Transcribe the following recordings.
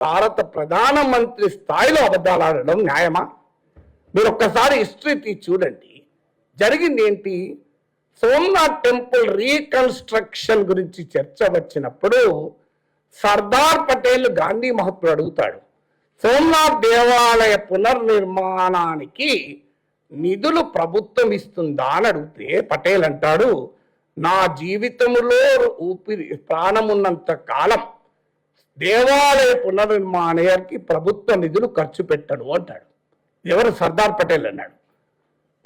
భారత ప్రధానమంత్రి స్థాయిలో అబద్ధాలు ఆడడం న్యాయమా? మీరు ఒక్కసారి హిస్టరీ తీసి చూడండి. జరిగింది ఏంటి? సోమనాథ్ టెంపుల్ రీకన్స్ట్రక్షన్ గురించి చర్చ వచ్చినప్పుడు సర్దార్ పటేల్ గాంధీ మహాత్ముడు అడుగుతాడు సోమనాథ్ దేవాలయ పునర్నిర్మాణానికి నిధులు ప్రభుత్వం ఇస్తుందా? అని అడిగితే పటేల్ అంటాడు నా జీవితంలో ఊపిరి ప్రాణమున్నంత కాలం దేవాలయ పునర్నిర్మాణానికి ప్రభుత్వ నిధులు ఖర్చు పెట్టడు అంటాడు. ఎవరు? సర్దార్ పటేల్ అన్నాడు.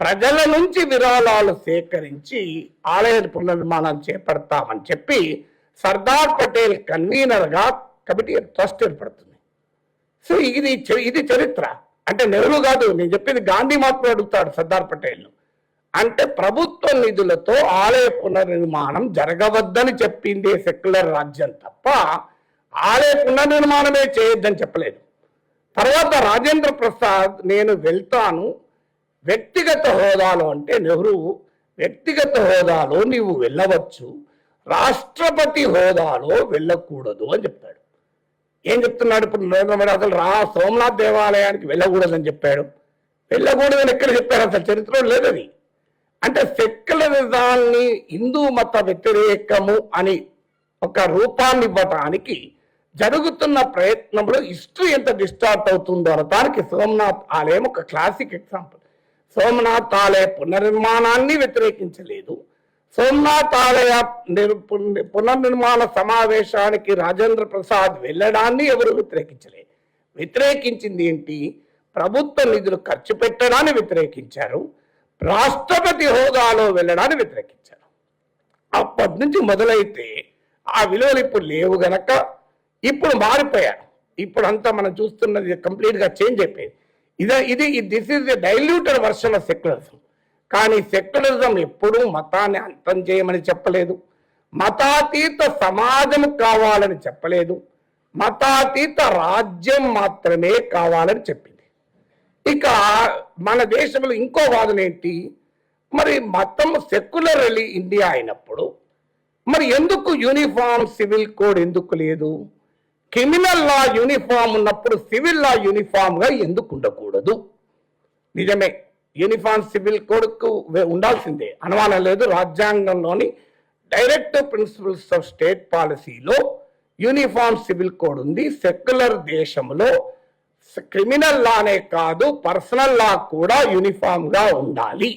ప్రజల నుంచి విరాళాలు సేకరించి ఆలయ పునర్నిర్మాణం చేపడతామని చెప్పి సర్దార్ పటేల్ కన్వీనర్గా కమిటీ ట్రస్ట్ ఏర్పడుతుంది. సో ఇది చ- ఇది చరిత్ర. అంటే నెహ్రూ కాదు నేను చెప్పింది గాంధీ మాత్రం అడుగుతాడు సర్దార్ పటేల్ అంటే ప్రభుత్వ నిధులతో ఆలయ పునర్నిర్మాణం జరగవద్దని చెప్పింది సెక్యులర్ రాజ్యం తప్ప ఆలయ పునర్నిర్మాణమే చేయొద్దని చెప్పలేదు. తర్వాత రాజేంద్ర ప్రసాద్ నేను వెళ్తాను. వ్యక్తిగత హోదాలో అంటే నెహ్రూ వ్యక్తిగత హోదాలో నీవు వెళ్ళవచ్చు. రాష్ట్రపతి హోదాలో వెళ్ళకూడదు అని చెప్తాడు. ఏం చెప్తున్నాడు ఇప్పుడు నరేంద్ర మోడీ? అసలు రా సోమనాథ్ దేవాలయానికి వెళ్ళకూడదని చెప్పాడు. వెళ్ళకూడదని ఎక్కడ చెప్పారు? అసలు చరిత్రలో లేదది అంటే సెక్యులరిజాన్ని హిందూ మత వ్యతిరేకము అని ఒక రూపాన్ని ఇవ్వటానికి జరుగుతున్న ప్రయత్నంలో హిస్టరీ ఎంత డిస్టార్ట్ అవుతుందో అనటానికి సోమనాథ్ ఆలయం ఒక క్లాసిక్ ఎగ్జాంపుల్. సోమనాథ్ ఆలయ పునర్నిర్మాణాన్ని వ్యతిరేకించలేదు. సోమనాథ్ ఆలయ పునర్నిర్మాణ సమావేశానికి రాజేంద్ర ప్రసాద్ వెళ్ళడాన్ని ఎవరు వ్యతిరేకించలేదు వ్యతిరేకించింది ఏంటి? ప్రభుత్వ నిధులు ఖర్చు పెట్టడాన్ని వ్యతిరేకించారు. రాష్ట్రపతి హోదాలో వెళ్ళడాన్ని వ్యతిరేకించారు. అప్పటి నుంచి మొదలైతే ఆ విలువలు ఇప్పుడు లేవు గనక ఇప్పుడు మారిపోయారు ఇప్పుడు అంతా మనం చూస్తున్నది కంప్లీట్గా చేంజ్ అయిపోయింది. ఇదే ఇది this is a diluted version of secularism కానీ సెక్యులరిజం ఎప్పుడూ మతాన్ని అంతం చేయమని చెప్పలేదు. మతాతీత సమాజం కావాలని చెప్పలేదు. మతాతీత రాజ్యం మాత్రమే కావాలని చెప్పింది. ఇక మన దేశంలో ఇంకో వాదన ఏంటి? మరి మతం సెక్యులర్లీ ఇండియా అయినప్పుడు మరి ఎందుకు యూనిఫామ్ సివిల్ కోడ్ ఎందుకు లేదు? క్రిమినల్ లా యూనిఫామ్ ఉన్నప్పుడు సివిల్ లా యూనిఫామ్గా ఎందుకు ఉండకూడదు? నిజమే. యూనిఫామ్ సివిల్ కోడ్కు ఉండాల్సిందే. అనుమానం లేదు. రాజ్యాంగంలోని డైరెక్ట్ ప్రిన్సిపల్స్ ఆఫ్ స్టేట్ పాలసీలో యూనిఫామ్ సివిల్ కోడ్ ఉంది. సెక్యులర్ దేశంలో క్రిమినల్ లానే కాదు పర్సనల్ లా కూడా యూనిఫామ్గా ఉండాలి.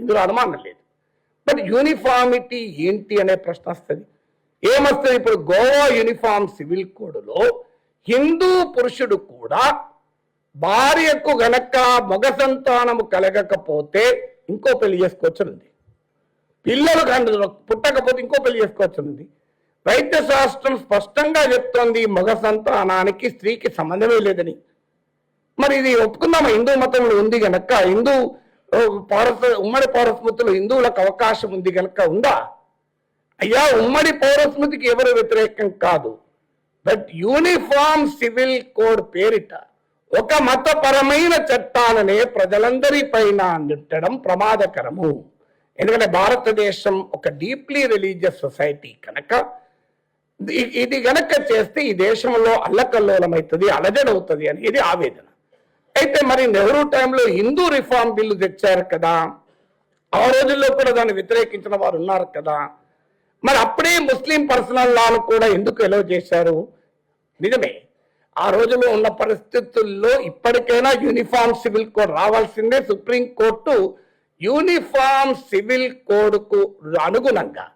ఇందులో అనుమానం లేదు. బట్ యూనిఫామిటీ ఏంటి అనే ప్రశ్న వస్తుంది. ఏమొస్తుంది ఇప్పుడు గోవా యూనిఫామ్ సివిల్ కోడ్లో హిందూ పురుషుడు కూడా భార్యకు గనక మగ సంతానము కలగకపోతే ఇంకో పెళ్ళి చేసుకోవచ్చు ఉంది పిల్లలు కానీ పుట్టకపోతే ఇంకో పెళ్ళి చేసుకోవచ్చు ఉంది వైద్య శాస్త్రం స్పష్టంగా చెప్తోంది మగ సంతానానికి స్త్రీకి సంబంధమే లేదని. మరి ఇది ఒప్పుకుందామా? హిందూ మతంలో ఉంది గనక హిందూ ఓ, ఉమ్మడి పౌరస్మృతిలో హిందువులకు అవకాశం ఉంది గనక ఉందా? అయ్యా ఉమ్మడి పౌరస్మృతికి ఎవరు వ్యతిరేకం కాదు. బట్ యూనిఫామ్ సివిల్ కోడ్ పేరిట ఒక మతపరమైన చట్టాలనే ప్రజలందరి పైన నెట్టడం ప్రమాదకరము. ఎందుకంటే భారతదేశం ఒక డీప్లీ రిలీజియస్ సొసైటీ కనుక ఇది గనక చేస్తే ఈ దేశంలో అల్లకల్లోలమవుతుంది అలజడవుతుంది అనేది ఆవేదన. అయితే మరి నెహ్రూ టైంలో హిందూ రిఫార్మ్ బిల్లు తెచ్చారు కదా. ఆ రోజుల్లో కూడా దాన్ని వ్యతిరేకించిన వారు ఉన్నారు కదా. మరి అప్పుడే ముస్లిం పర్సనల్ లాను కూడా ఎందుకు ఎలో చేశారు? నిజమే. ఆ రోజుల్లో ఉన్న పరిస్థితుల్లో ఇప్పటికైనా యూనిఫామ్ సివిల్ కోడ్ రావాల్సిందే సుప్రీం కోర్టు. యూనిఫామ్ సివిల్ కోడ్కు అనుగుణంగా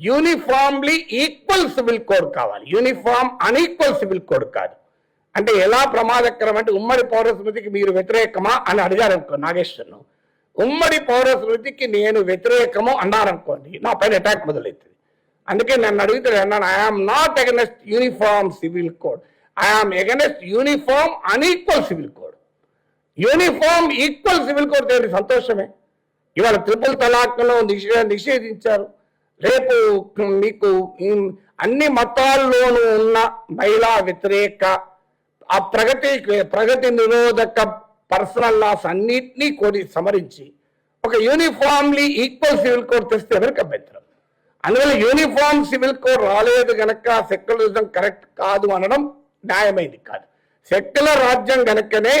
యూనిఫామ్లీ ఈక్వల్ సివిల్ కోడ్ కావాలి. యూనిఫామ్ అన్ఈక్వల్ సివిల్ కోడ్ కాదు. అంటే ఎలా ప్రమాదకరం అంటే ఉమ్మడి పౌర స్మృతికి మీరు వ్యతిరేకమా అని అడిగారు అనుకో నాగేశ్వరను ఉమ్మడి పౌర స్మృతికి నేను వ్యతిరేకము అన్నారనుకోండి నా పైన అటాక్ మొదలైతుంది. అందుకే నన్ను అడిగితే అన్నాను I am not against uniform civil code I am against uniform unequal civil code uniform equal civil code తేలి సంతోషమే. ఇవాళ ట్రిపుల్ తలాక్లో నిషే నిషేధించారు. రేపు మీకు అన్ని మతాల్లోనూ ఉన్న మహిళా వ్యతిరేక ఆ ప్రగతి ప్రగతి నిరోధక పర్సనల్ లాస్ అన్నిటినీ కోరి సమరించి ఒక యూనిఫామ్లీ ఈక్వల్ సివిల్ కోడ్ తెస్తే ఎవరికి అభ్యంతరం అందువల్ల యూనిఫామ్ సివిల్ కోడ్ రాలేదు గనక సెక్యులరిజం కరెక్ట్ కాదు అనడం న్యాయమైంది కాదు. సెక్యులర్ రాజ్యం గనుకనే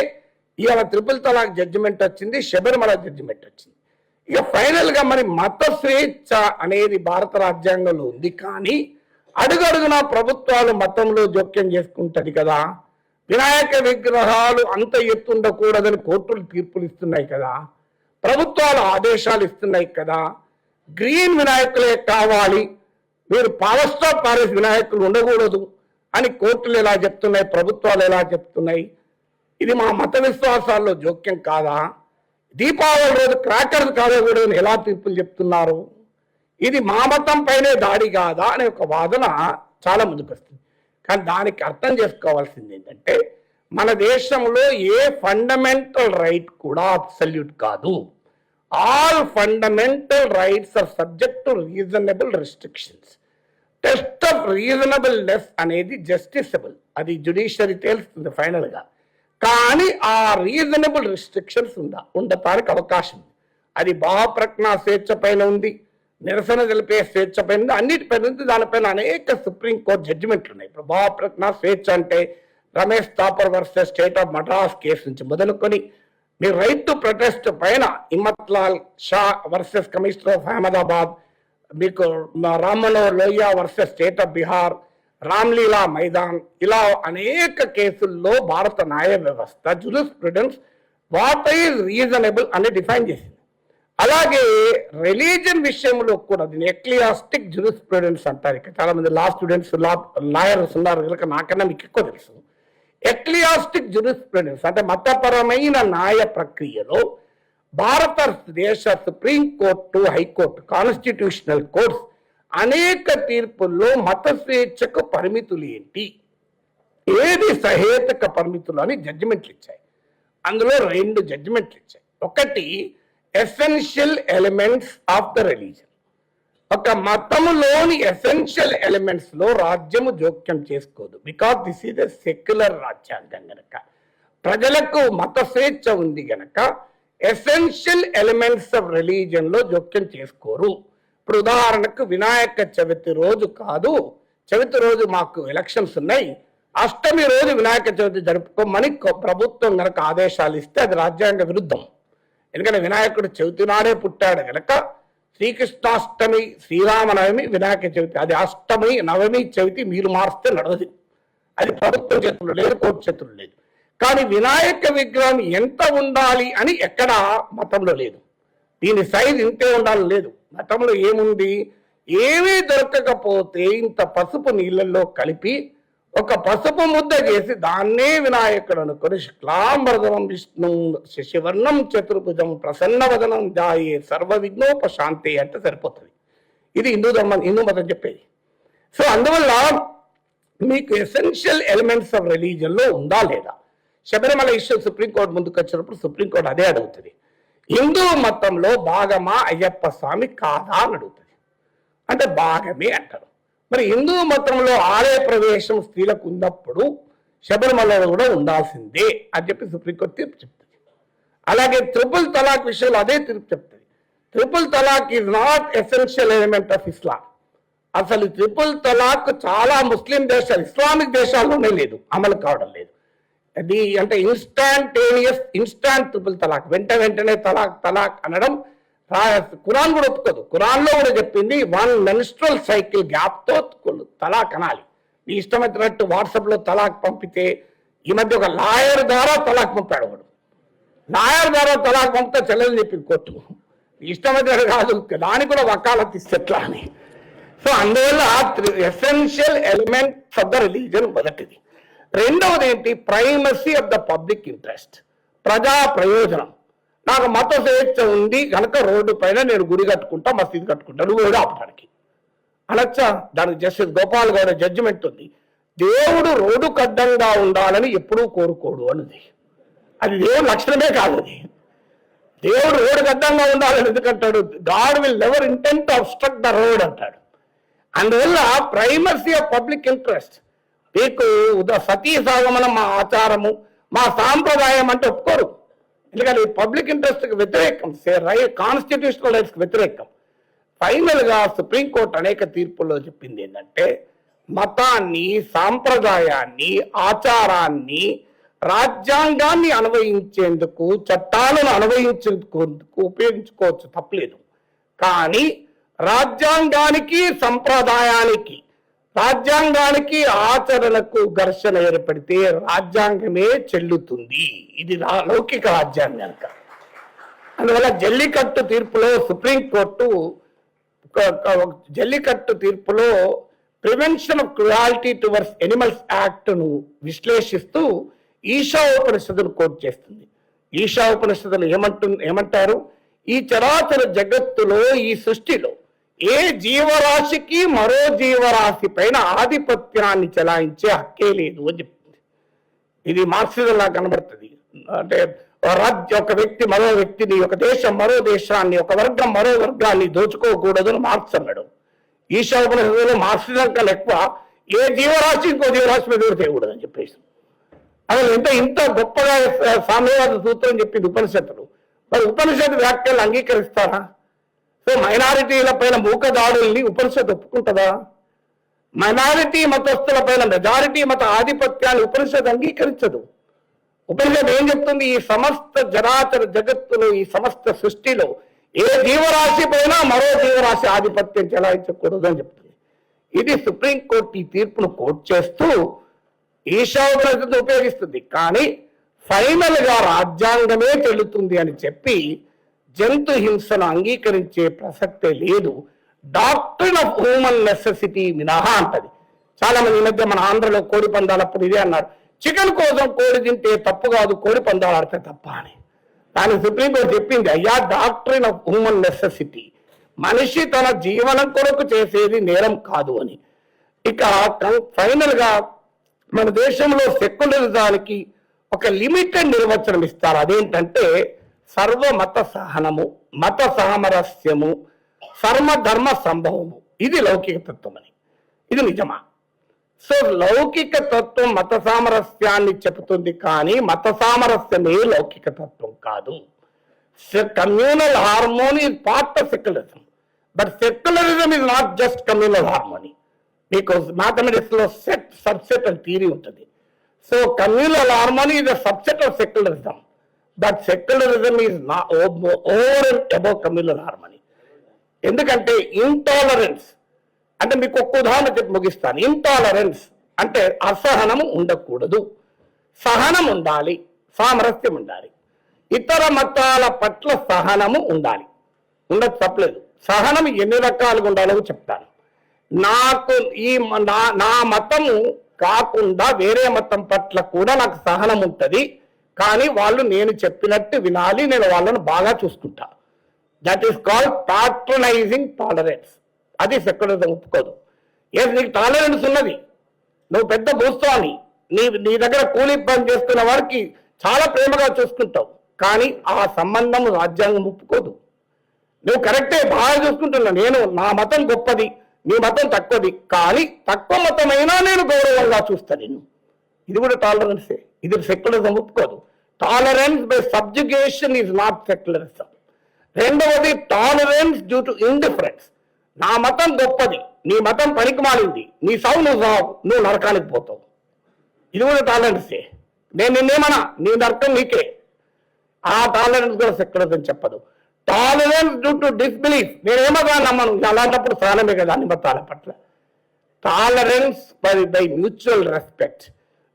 ఇవాళ త్రిపుల్ తలాక్ జడ్జిమెంట్ వచ్చింది శబరిమల జడ్జిమెంట్ వచ్చింది. ఇక ఫైనల్గా మరి మత స్వేచ్ఛ అనేది భారత రాజ్యాంగంలో ఉంది కానీ అడుగడుగున ప్రభుత్వాలు మతంలో జోక్యం చేసుకుంటది కదా. వినాయక విగ్రహాలు అంత ఎత్తుండకూడదని కోర్టులు తీర్పులు ఇస్తున్నాయి కదా. ప్రభుత్వాలు ఆదేశాలు ఇస్తున్నాయి కదా. గ్రీన్ వినాయకులే కావాలి. మీరు పవర్ స్టార్ వినాయకులు ఉండకూడదు అని కోర్టులు ఎలా చెప్తున్నాయి ప్రభుత్వాలు ఎలా చెప్తున్నాయి? ఇది మా మత విశ్వాసాల్లో జోక్యం కాదా? దీపావళి రోజు క్రాకర్స్ కాదకూడదని ఎలా తీర్పులు చెప్తున్నారు? ఇది మా మతం పైనే దాడి కాదా అనే ఒక వాదన చాలా ముందుకు వస్తుంది కానీ దానికి అర్థం చేసుకోవాల్సింది ఏంటంటే మన దేశంలో ఏ ఫండమెంటల్ రైట్ కూడా అబ్సల్యూట్ కాదు. All fundamental rights are subject to reasonable restrictions test of reasonableness అనేది జస్టిసబుల్ అది జుడిషియరీ తేలుస్తుంది ఫైనల్గా కానీ ఆ రీజనబుల్ రిస్ట్రిక్షన్స్ ఉందా ఉండటానికి అవకాశం ఉంది. అది భావప్రజ్ఞ స్వేచ్ఛ పైన ఉంది నిరసన తెలిపే స్వేచ్ఛ పైన ఉంది అన్నిటిపైన ఉంది. దానిపైన అనేక సుప్రీంకోర్టు జడ్జిమెంట్లు ఉన్నాయి. ఇప్పుడు భావప్రజ్ఞ స్వేచ్ఛ అంటే Ramesh Thapar versus state of Madras case నుంచి మొదలుకొని మీ రైతు ప్రొటెస్ట్ పైన Himmat Lal Shah versus commissioner of Ahmedabad మీకు మా Lohia versus state of Bihar Ramlila Maidan ఇలా అనేక కేసుల్లో భారత న్యాయ వ్యవస్థ జురిస్ప్రుడెన్స్ వాట్ ఈజ్ రీజనబుల్ అని డిఫైన్ చేసింది. అలాగే రిలీజన్ విషయంలో కూడా దీని ఎక్లియాస్టిక్ జురిస్ప్రుడెన్స్ అంటారు. ఇక చాలా మంది లా స్టూడెంట్స్ లా లాయర్స్ ఉన్నారు. కనుక నాకన్నా మీకు ఎక్కువ తెలుసు. ఎక్లియాస్టిక్ జురిస్ప్రుడెన్స్ అంటే మతపరమైన న్యాయ ప్రక్రియలో భారతదేశ supreme court high court constitutional courts అనేక తీర్పుల్లో మత స్వేచ్ఛకు పరిమితులు ఏంటి? ఏది సహేతక పరిమితులు అని జడ్జిమెంట్లు ఇచ్చాయి. అందులో రెండు జడ్జిమెంట్లు ఇచ్చాయి. ఒకటి essential elements of the religion ఒక మతములోని ఎసెన్షియల్ ఎలిమెంట్స్లో రాజ్యము జోక్యం చేసుకోదు. Because this is a secular రాజ్యాంగం గనక. ప్రజలకు మత స్వేచ్ఛ ఉంది గనక ఎసెన్షియల్ ఎలిమెంట్స్ ఆఫ్ రిలీజన్లో జోక్యం చేసుకోరు. ఇప్పుడు ఉదాహరణకు వినాయక చవితి రోజు కాదు చవితి రోజు మాకు ఎలక్షన్స్ ఉన్నాయి. అష్టమి రోజు వినాయక చవితి జరుపుకోమని ప్రభుత్వం గనక ఆదేశాలు ఇస్తే అది రాజ్యాంగ విరుద్ధం. ఎందుకంటే వినాయకుడు చవితి నాడే పుట్టాడు కనుక శ్రీకృష్ణాష్టమి శ్రీరామనవమి వినాయక చవితి. అది అష్టమి నవమి చవితి మీరు మార్స్తే నడవదు. అది ప్రభుత్వం చేతులు లేదు కోర్టు చేతులు లేదు. కానీ వినాయక విగ్రహం ఎంత ఉండాలి అని ఎక్కడ మతంలో లేదు. దీని సైజ్ ఇంతే ఉండాలి లేదు. మతంలో ఏముంది? ఏమీ దొరకకపోతే ఇంత పసుపు నీళ్ళల్లో కలిపి ఒక పసుపు ముద్ద చేసి దాన్నే వినాయకుడు అనుకుని శుక్లాంబరధనం విష్ణు శశివర్ణం చతుర్భుజం ప్రసన్నవదనం జాయే సర్వ విఘ్నోపశాంతి అంటే సరిపోతుంది. ఇది హిందూ ధర్మం హిందూ మతం చెప్పేది. సో అందువల్ల మీకు ఎసెన్షియల్ ఎలిమెంట్స్ ఆఫ్ రిలీజన్లో ఉందా లేదా? శబరిమల ఇష్యూ సుప్రీంకోర్టు ముందుకు వచ్చినప్పుడు సుప్రీంకోర్టు అదే అడుగుతుంది. హిందూ మతంలో భాగమా అయ్యప్ప స్వామి కాదా అని అడుగుతుంది. అంటే భాగమే అంటారు. మరి హిందూ మతంలో ఆలయ ప్రవేశం స్త్రీలకు ఉన్నప్పుడు శబరిమలలో కూడా ఉండాల్సిందే అని చెప్పి సుప్రీంకోర్టు తీర్పు చెప్తుంది. అలాగే త్రిపుల్ తలాక్ విషయంలో అదే తీర్పు చెప్తుంది. Triple talaq is not essential element of Islam అసలు ట్రిపుల్ తలాక్ చాలా ముస్లిం దేశాలు ఇస్లామిక్ దేశాల్లోనే లేదు అమలు కావడం లేదు. అది అంటే ఇన్స్టాంటేనియస్ ఇన్స్టాంట్ ట్రిపుల్ తలాక్ వెంట వెంటనే తలాక్ తలాక్ అనడం కురాన్ ఖురాన్ కూడా ఒప్పుకోదు. కురాన్లో కూడా చెప్పింది వన్ మెన్స్ట్రల్ సైకిల్ గ్యాప్తో తలాక్ అనాలి. నీ ఇష్టమైనట్టు వాట్సాప్లో తలాక్ పంపితే ఈ మధ్య ఒక లాయర్ ద్వారా తలాక్ పంపాడు వాడు. లాయర్ ద్వారా తలాక్ పంపితే చెల్లెని చెప్పింది కోర్టు ఇష్టమైనట్టు కాదు. దానికి కూడా వకాలత్ ఇస్తే అని. సో అందువల్ల essential element of the religion మొదటిది. రెండవది ఏంటి? Primacy of the public interest. ప్రజా ప్రయోజనం. నాకు మత స్వేచ్ఛ ఉంది కనుక రోడ్డు పైన నేను గుడి కట్టుకుంటా మసీదు కట్టుకుంటా నువ్వు కూడా ఆపడానికి. అనొచ్చా? దానికి జస్టిస్ గోపాల్ గౌడ జడ్జిమెంట్ ఉంది. దేవుడు రోడ్డు కడ్డంగా ఉండాలని ఎప్పుడూ కోరుకోడు అన్నది అది దేవుడు లక్షణమే కాదు అది. దేవుడు రోడ్డు కడ్డంగా ఉండాలని ఎందుకంటాడు? God will never intent obstruct the road అంటాడు. అందువల్ల ప్రైమసీ ఆఫ్ పబ్లిక్ ఇంట్రెస్ట్. మీకు ఉదా సతీ సాగమనం మా ఆచారము మా సాంప్రదాయం అంటే ఒప్పుకోరు. ఎందుకంటే పబ్లిక్ ఇంట్రెస్ట్కి వ్యతిరేకం. కాన్స్టిట్యూషనల్ రైట్స్కి వ్యతిరేకం. ఫైనల్గా సుప్రీంకోర్టు అనేక తీర్పుల్లో చెప్పింది ఏంటంటే మతాన్ని సాంప్రదాయాన్ని ఆచారాన్ని రాజ్యాంగాన్ని అన్వయించేందుకు చట్టాలను అన్వయించేందుకు ఉపయోగించుకోవచ్చు తప్పలేదు. కానీ రాజ్యాంగానికి సంప్రదాయానికి రాజ్యాంగానికి ఆచరణకు ఘర్షణ ఏర్పడితే రాజ్యాంగమే చెల్లుతుంది. ఇది లౌకిక రాజ్యాంగం అందువల్ల జల్లికట్టు తీర్పులో సుప్రీంకోర్టు జల్లికట్టు తీర్పులో prevention of cruelty towards animals యాక్ట్ను విశ్లేషిస్తూ ఈశా ఉపనిషత్తును కోట్ చేస్తుంది. ఈశా ఉపనిషత్తులు ఏమంటు ఏమంటారు? ఈ చరాచర జగత్తులో ఈ సృష్టిలో ఏ జీవరాశికి మరో జీవరాశి పైన ఆధిపత్యాన్ని చెలాయించే హక్కే లేదు అని చెప్తుంది ఇది మార్క్సిజంలా కనబడుతుంది. అంటే రాజ్య ఒక వ్యక్తి మరో వ్యక్తిని ఒక దేశం మరో దేశాన్ని ఒక వర్గం మరో వర్గాన్ని దోచుకోకూడదు అని మార్క్స్ అన్నాడు. ఈశా మార్క్సిజం కన్నా ఎక్కువ ఏ జీవరాశి ఇంకో జీవరాశి మీద కూడా చేయకూడదు అని చెప్పేసి. అసలు ఎంత ఇంత గొప్పగా సామ్యవాద సూత్రం చెప్పింది ఉపనిషత్తులు. మరి ఉపనిషత్తు వ్యాఖ్యలు అంగీకరిస్తారా? సో మైనారిటీల పైన మూక దాడుల్ని ఉపనిషత్తు ఒప్పుకుంటుందా? మైనారిటీ మతస్థుల పైన మెజారిటీ మత ఆధిపత్యాన్ని ఉపనిషత్ అంగీకరించదు. ఉపనిషత్ ఏం చెప్తుంది? ఈ సమస్త జరాచర జగత్తులో ఈ సమస్త సృష్టిలో ఏ జీవరాశి పైన మరో జీవరాశి ఆధిపత్యం చెలాయించకూడదు అని చెప్తుంది. ఇది సుప్రీంకోర్టు ఈ తీర్పును కోట్ చేస్తూ ఈశావగ్రతను ఉపయోగిస్తుంది. కానీ ఫైనల్గా రాజ్యాంగమే చెల్లుతుంది అని చెప్పి జంతు హింసను అంగీకరించే ప్రసక్తే లేదు. డాక్టర్ ఆఫ్ హ్యూమన్ నెసెసిటీ మినహా అంటది. చాలా మంది ఈ మధ్య మన ఆంధ్రలో కోడి పందాలప్పుడు ఇదే అన్నారు. చికెన్ కోసం కోడి తింటే తప్పు కాదు కోడి పందాలు ఆడితే తప్ప అని. దాని సుప్రీంకోర్టు చెప్పింది అయ్యా డాక్టరీన్ ఆఫ్ హ్యూమన్ నెసెసిటీ మనిషి తన జీవనం కొరకు చేసేది నేరం కాదు అని. ఇక ఫైనల్గా మన దేశంలో సెక్యులరిజానికి ఒక లిమిటెడ్ నిర్వచనం ఇస్తారు. అదేంటంటే సర్వమత సహనము మత సామరస్యము సర్వధర్మ సంభవము ఇది లౌకిక తత్వం అని ఇది నిజమా? సో లౌకిక తత్వం మత సామరస్యాన్ని చెబుతుంది కానీ మత సామరస్యమే లౌకిక తత్వం కాదు communal harmony is part of secularism. But secularism is not just communal harmony. మీకు మ్యాథమెటిక్స్లో సెట్ సబ్సెట్ అని థీరీ ఉంటుంది. So communal harmony is a subset of secularism. But secularism is over and above communal harmony ఎందుకంటే intolerance అంటే మీకు ఒక్క ఉదాహరణ చెప్పి ముగిస్తాను. ఇంటాలరెన్స్ అంటే అసహనము ఉండకూడదు. సహనం ఉండాలి సామరస్యం ఉండాలి. ఇతర మతాల పట్ల సహనము ఉండాలి. ఉండదు తప్పలేదు. సహనం ఎన్ని రకాలుగా ఉండాలో చెప్తాను. నాకు ఈ మ- నా నా మతము కాకుండా వేరే మతం పట్ల కూడా నాకు సహనం ఉంటుంది. కానీ వాళ్ళు నేను చెప్పినట్టు వినాలి నేను వాళ్ళను బాగా చూసుకుంటా. That is called patronising tolerance అది సెక్యులరిజం ఒప్పుకోదు. ఏ నీకు టాలరెన్స్ ఉన్నది. నువ్వు పెద్ద భూస్వామి నీ నీ దగ్గర కూలీ పని చేస్తున్న వారికి చాలా ప్రేమగా చూసుకుంటావు. కానీ ఆ సంబంధం రాజ్యాంగం ఒప్పుకోదు. నువ్వు కరెక్టే బాగా చూసుకుంటున్నా. నేను నా మతం గొప్పది నీ మతం తక్కువది. కానీ తక్కువ మతమైనా నేను గౌరవంగా చూస్తా నేను ఇది కూడా టాలరెన్సే ఇది సెక్యులరిజం ఒప్పుకోదు. Tolerance by subjugation is not secularism రెండవది టాలరెన్స్ డ్యూ టు ఇండిఫరెన్స్ నా మతం గొప్పది నీ మతం పనికిమాలింది నీ సావు నువ్వు సావు నువ్వు నరకానికి పోతావు. ఇది కూడా టాలరెన్సే నేను నిన్నేమన్నా నీ నరకం నీకే. ఆ టాలరెన్స్ కూడా సెక్యులరిజం చెప్పదు. టాలరెన్స్ డ్యూ టు డిస్బిలీఫ్ నేనేమగా నమ్మను అలాంటప్పుడు సహనమే కదా అన్ని మతాల పట్ల. Tolerance by by mutual respect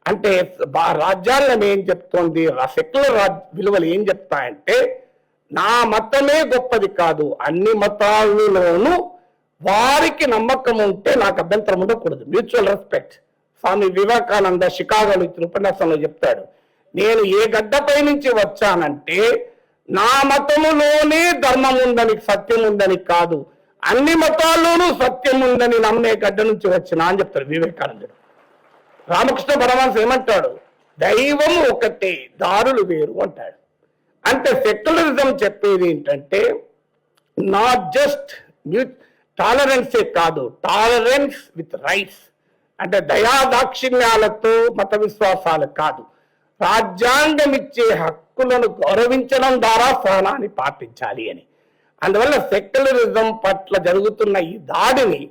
అంటే బా- రాజ్యాంగం ఏం చెప్తోంది? సెక్యులర్ విలువలు ఏం చెప్తాయంటే నా మతమే గొప్పది కాదు అన్ని మతాలలోనూ వారికి నమ్మకం ఉంటే నాకు అభ్యంతరం ఉండకూడదు. Mutual respect. స్వామి వివేకానంద షికాగోలో ఇచ్చిన ఉపన్యాసంలో చెప్తాడు నేను ఏ గడ్డపై నుంచి వచ్చానంటే నా మతములోనే ధర్మం ఉందని సత్యం ఉందని కాదు అన్ని మతాల్లోనూ సత్యం ఉందని నమ్మే గడ్డ నుంచి వచ్చిన అని చెప్తాడు వివేకానందుడు. రామకృష్ణ పరమహంస ఏమంటాడు? దైవం ఒకటే దారులు వేరు అంటాడు. అంటే సెక్యులరిజం చెప్పేది ఏంటంటే నాట్ జస్ట్ టాలరెన్సే కాదు టాలరెన్స్ విత్ రైట్స్ అంటే దయా దాక్షిణ్యాలతో మత విశ్వాసాలు కాదు. రాజ్యాంగం ఇచ్చే హక్కులను గౌరవించడం ద్వారా సహనాన్ని పాటించాలి అని. అందువల్ల సెక్యులరిజం పట్ల జరుగుతున్న ఈ దాడిని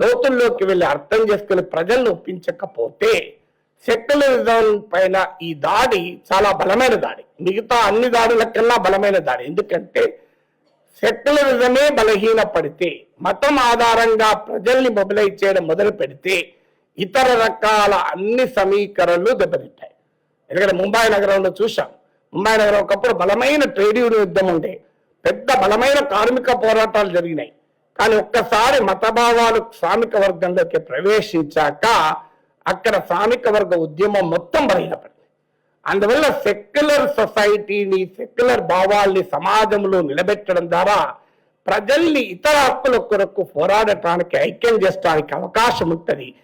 లోతుల్లోకి వెళ్ళి అర్థం చేసుకుని ప్రజలను ఒప్పించకపోతే సెక్యులరిజం పైన ఈ దాడి చాలా బలమైన దాడి. మిగతా అన్ని దాడుల కన్నా బలమైన దాడి. ఎందుకంటే సెక్యులరిజమే బలహీన పడితే మతం ఆధారంగా ప్రజల్ని మొబిలైజ్ చేయడం మొదలు పెడితే ఇతర రకాల అన్ని సమీకరణలు దెబ్బతింటాయి. ఎందుకంటే ముంబై నగరంలో చూశాం. ముంబై నగరం ఒకప్పుడు బలమైన ట్రేడ్ యూనియన్ యుద్ధం ఉండే. పెద్ద బలమైన కార్మిక పోరాటాలు జరిగినాయి. కానీ ఒక్కసారి మతభావాలు శ్రామిక వర్గంలోకి ప్రవేశించాక అక్కడ శ్రామిక వర్గ ఉద్యమం మొత్తం బలహీనపడింది. అందువల్ల సెక్యులర్ సొసైటీని సెక్యులర్ భావాల్ని సమాజంలో నిలబెట్టడం ద్వారా ప్రజల్ని ఇతర హక్కుల కొరకు పోరాడటానికి ఐక్యం చేసడానికి అవకాశం ఉంటుంది.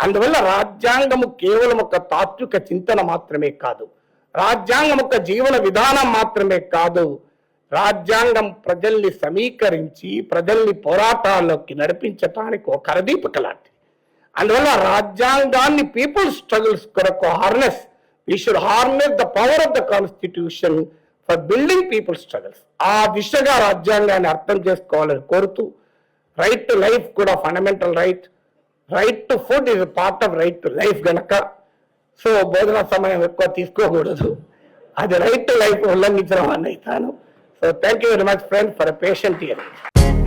అందువల్ల రాజ్యాంగము కేవలం ఒక తాత్విక చింతన మాత్రమే కాదు. రాజ్యాంగం ఒక జీవన విధానం మాత్రమే కాదు. రాజ్యాంగం ప్రజల్ని సమీకరించి ప్రజల్ని పోరాటాల్లోకి నడిపించటానికి ఒక కరదీపక లాంటిది. అందువల్ల రాజ్యాంగాన్ని పీపుల్ స్ట్రగుల్స్ కొరకు harness we should harness the power of the constitution for building people struggles ఆ దిశగా రాజ్యాంగాన్ని అర్థం చేసుకోవాలని కోరుతూ రైట్ టు లైఫ్ కూడా fundamental right right to food is part of right to life గనక. సో భోజన సమయం ఎక్కువ తీసుకోకూడదు. అది రైట్ టు లైఫ్ ఉల్లంఘించడం అని అవుతాను So thank you very much friend for a patient hearing.